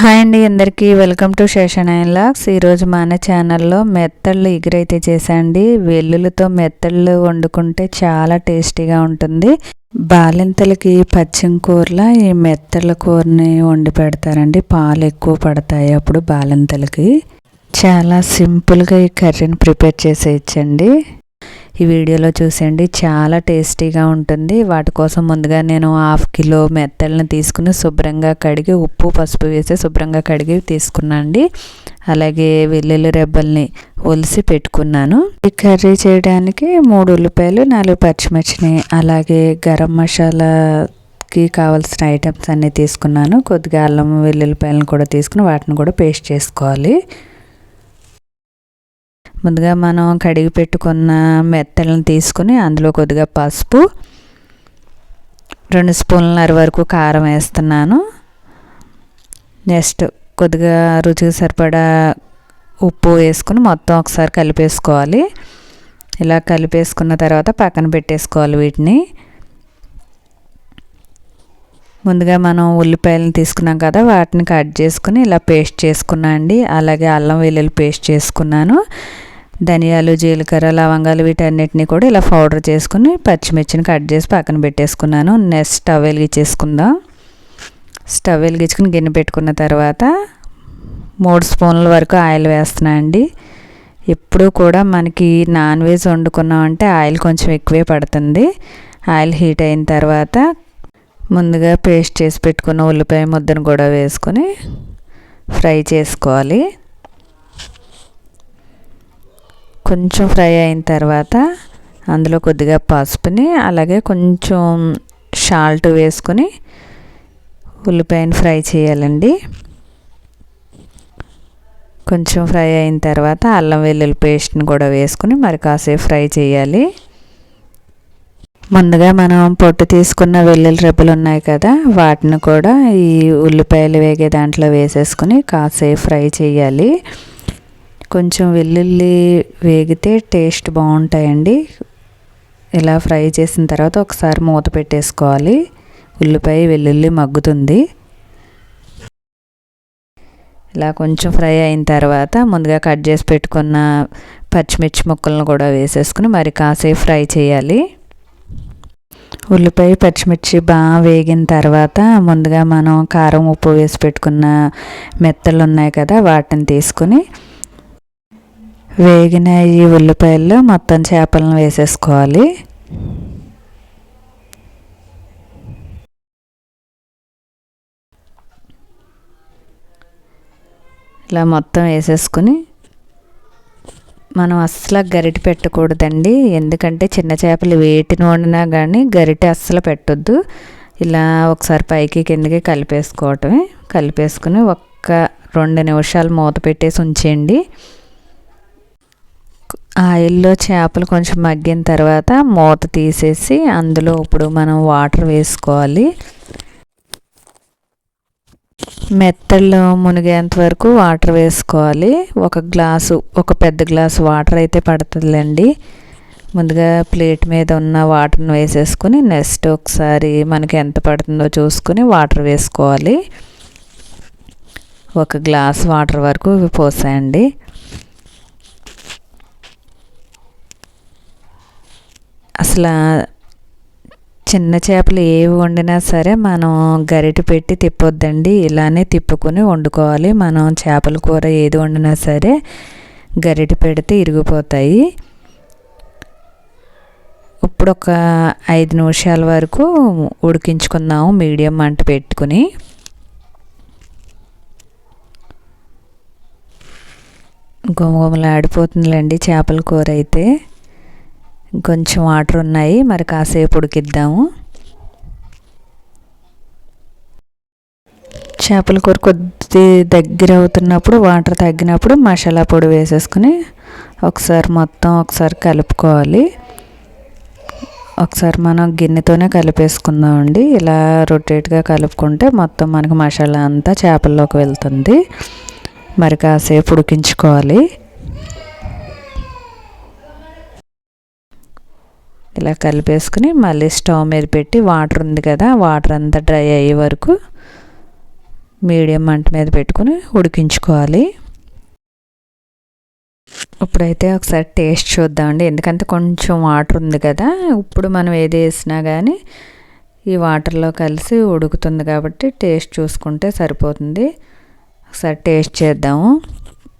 Hi అండి అందరికీ welcome to Seshan lakhs. ఈరోజు మన ఛానల్లో మెత్తళ్ళు ఎగురైతే చేశాండి. వెల్లులతో మెత్తళ్ళు వండుకుంటే చాలా టేస్టీగా ఉంటుంది. బాలింతలకి పచ్చిమ కూరలా ఈ మెత్తళ్ళ కూరని వండి పెడతారండి. పాలు ఎక్కువ పడతాయి అప్పుడు బాలింతలకి. చాలా సింపుల్గా ఈ కర్రీని ప్రిపేర్ చేసేయచ్చండి. ఈ వీడియోలో చూసేయండి. చాలా టేస్టీగా ఉంటుంది. వాటి కోసం ముందుగా నేను హాఫ్ కిలో మెత్తలను తీసుకుని శుభ్రంగా కడిగి ఉప్పు పసుపు వేసి శుభ్రంగా కడిగి తీసుకున్నాండి అలాగే వెల్లుల్లి రెబ్బల్ని ఒలిసి పెట్టుకున్నాను. ఈ కర్రీ చేయడానికి మూడు ఉల్లిపాయలు నాలుగు పచ్చిమిర్చిని అలాగే గరం మసాలాకి కావాల్సిన ఐటమ్స్ అన్నీ తీసుకున్నాను. కొద్దిగా అల్లం వెల్లుల్లిపాయలను కూడా తీసుకుని వాటిని కూడా పేస్ట్ చేసుకోవాలి. ముందుగా మనం కడిగి పెట్టుకున్న మెత్తలను తీసుకుని అందులో కొద్దిగా పసుపు రెండు స్పూన్లన్నర వరకు కారం వేస్తున్నాను. నెక్స్ట్ కొద్దిగా రుచికి సరిపడా ఉప్పు వేసుకుని మొత్తం ఒకసారి కలిపేసుకోవాలి. ఇలా కలిపేసుకున్న తర్వాత పక్కన పెట్టేసుకోవాలి వీటిని. ముందుగా మనం ఉల్లిపాయలను తీసుకున్నాం కదా వాటిని కట్ చేసుకుని ఇలా పేస్ట్ చేసుకున్నా అండి. అలాగే అల్లం వెల్లుల్లి పేస్ట్ చేసుకున్నాను. ధనియాలు జీలకర్ర లవంగాలు వీటన్నిటిని కూడా ఇలా పౌడర్ చేసుకుని పచ్చిమిర్చిని కట్ చేసి పక్కన పెట్టేసుకున్నాను. Next stove వెలిగించేసుకుందాం. స్టవ్ వెలిగించుకుని గిన్నె పెట్టుకున్న తర్వాత మూడు స్పూన్ల వరకు ఆయిల్ వేస్తున్నా అండి. ఎప్పుడు కూడా మనకి నాన్ వెజ్ వండుకున్నామంటే ఆయిల్ కొంచెం ఎక్కువే పడుతుంది. ఆయిల్ హీట్ అయిన తర్వాత ముందుగా పేస్ట్ చేసి పెట్టుకున్న ఉల్లిపాయ ముద్దను కూడా వేసుకొని ఫ్రై చేసుకోవాలి. కొంచెం ఫ్రై అయిన తర్వాత అందులో కొద్దిగా పసుపుని అలాగే కొంచెం సాల్ట్ వేసుకొని ఉల్లిపాయని ఫ్రై చేయాలండి. కొంచెం ఫ్రై అయిన తర్వాత అల్లం వెల్లుల్లి పేస్ట్ని కూడా వేసుకుని మరి కాసేపు ఫ్రై చేయాలి. ముందుగా మనం పొట్టు తీసుకున్న వెల్లుల్లి రెబ్బలు ఉన్నాయి కదా వాటిని కూడా ఈ ఉల్లిపాయలు వేగే దాంట్లో వేసేసుకుని కాసేపు ఫ్రై చేయాలి. కొంచెం వెల్లుల్లి వేగితే టేస్ట్ బాగుంటాయండి. ఇలా ఫ్రై చేసిన తర్వాత ఒకసారి మూత పెట్టేసుకోవాలి. ఉల్లిపాయ వెల్లుల్లి మగ్గుతుంది. ఇలా కొంచెం ఫ్రై అయిన తర్వాత ముందుగా కట్ చేసి పెట్టుకున్న పచ్చిమిర్చి ముక్కలను కూడా వేసేసుకుని మరి కాసేపు ఫ్రై చేయాలి. ఉల్లిపాయ పచ్చిమిర్చి బాగా వేగిన తర్వాత ముందుగా మనం కారం ఉప్పు వేసి పెట్టుకున్న మెత్తలు ఉన్నాయి కదా వాటిని తీసుకుని వేగిన ఈ ఉల్లిపాయల్లో మొత్తం చేపలను వేసేసుకోవాలి. ఇలా మొత్తం వేసేసుకుని మనం అస్సలు గరిటె పెట్టకూడదండి. ఎందుకంటే చిన్న చేపలు వేటిని వండినా కానీ గరిటె అస్సలు పెట్టొద్దు. ఇలా ఒకసారి పైకి కిందకి కలిపేసుకోవటమే. కలిపేసుకుని ఒక్క రెండు నిమిషాలు మూత పెట్టేసి ఉంచేయండి. ఆయిల్లో చేపలు కొంచెం మగ్గిన తర్వాత మూత తీసేసి అందులో ఇప్పుడు మనం వాటర్ వేసుకోవాలి. మెత్తల్లో మునిగేంత వరకు వాటర్ వేసుకోవాలి. ఒక గ్లాసు ఒక పెద్ద గ్లాసు వాటర్ అయితే పడుతుందిలేండి. ముందుగా ప్లేట్ మీద ఉన్న వాటర్ని వేసేసుకుని నెక్స్ట్ ఒకసారి మనకి ఎంత పడుతుందో చూసుకుని వాటర్ వేసుకోవాలి. ఒక గ్లాస్ వాటర్ వరకు పోసాయండి. అసలు చిన్న చేపలు ఏవి వండినా సరే మనం గరిటె పెట్టి తిప్పొద్దండి. ఇలానే తిప్పుకొని వండుకోవాలి. మనం చేపల కూర ఏది వండినా సరే గరిటె పెడితే ఇరిగిపోతాయి. ఇప్పుడు ఒక ఐదు నిమిషాల వరకు ఉడికించుకుందాము మీడియం మంట పెట్టుకుని. గుమగుమలాడిపోతుందిలేండి చేపల కూర అయితే. కొంచెం వాటర్ ఉన్నాయి మరి కాసేపు ఉడికిద్దాము. చేపల కూర కొద్ది దగ్గర అవుతున్నప్పుడు వాటర్ తగ్గినప్పుడు మసాలా పొడి వేసేసుకుని ఒకసారి మొత్తం ఒకసారి కలుపుకోవాలి. ఒకసారి మనం గిన్నెతోనే కలిపేసుకుందామండి. ఇలా రొటేట్గా కలుపుకుంటే మొత్తం మనకి మసాలా అంతా చేపల్లోకి వెళ్తుంది. మరి కాసేపు ఉడికించుకోవాలి. ఇలా కలిపేసుకుని మళ్ళీ స్టవ్ మీద పెట్టి వాటర్ ఉంది కదా వాటర్ అంతా డ్రై అయ్యే వరకు మీడియం మంట మీద పెట్టుకుని ఉడికించుకోవాలి. ఇప్పుడైతే ఒకసారి టేస్ట్ చూద్దామండి ఎందుకంటే కొంచెం వాటర్ ఉంది కదా ఇప్పుడు మనం ఏది వేసినా కానీ ఈ వాటర్లో కలిసి ఉడుకుతుంది కాబట్టి టేస్ట్ చూసుకుంటే సరిపోతుంది. ఒకసారి టేస్ట్ చేద్దాము.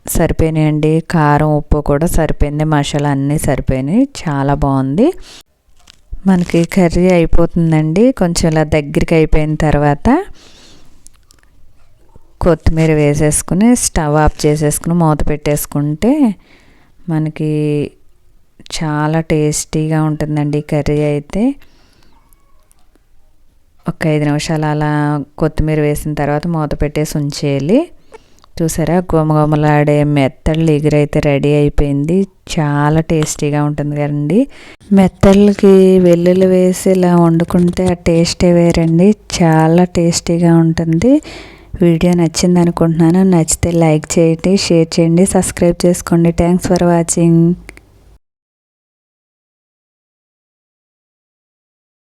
సరిపోయినాయండి. కారం ఉప్పు కూడా సరిపోయింది. మసాలా అన్నీ సరిపోయినాయి. చాలా బాగుంది. మనకి కర్రీ అయిపోతుందండి. కొంచెం ఇలా దగ్గరికి అయిపోయిన తర్వాత కొత్తిమీర వేసేసుకుని స్టవ్ ఆఫ్ చేసేసుకుని మూత పెట్టేసుకుంటే మనకి చాలా టేస్టీగా ఉంటుందండి కర్రీ అయితే. ఒక ఐదు నిమిషాలు అలా కొత్తిమీర వేసిన తర్వాత మూత పెట్టేసి ఉంచేయాలి. చూసారా? గుమగుమలాడే మెత్తళ్ళు ఎగురైతే రెడీ అయిపోయింది. చాలా టేస్టీగా ఉంటుంది కదండి. మెత్తళ్ళకి వెల్లుల్లి వేసి ఇలా వండుకుంటే ఆ టేస్టే వేరండి. చాలా టేస్టీగా ఉంటుంది. వీడియో నచ్చింది అనుకుంటున్నాను. నచ్చితే లైక్ చేయండి షేర్ చేయండి సబ్స్క్రైబ్ చేసుకోండి. Thanks for watching.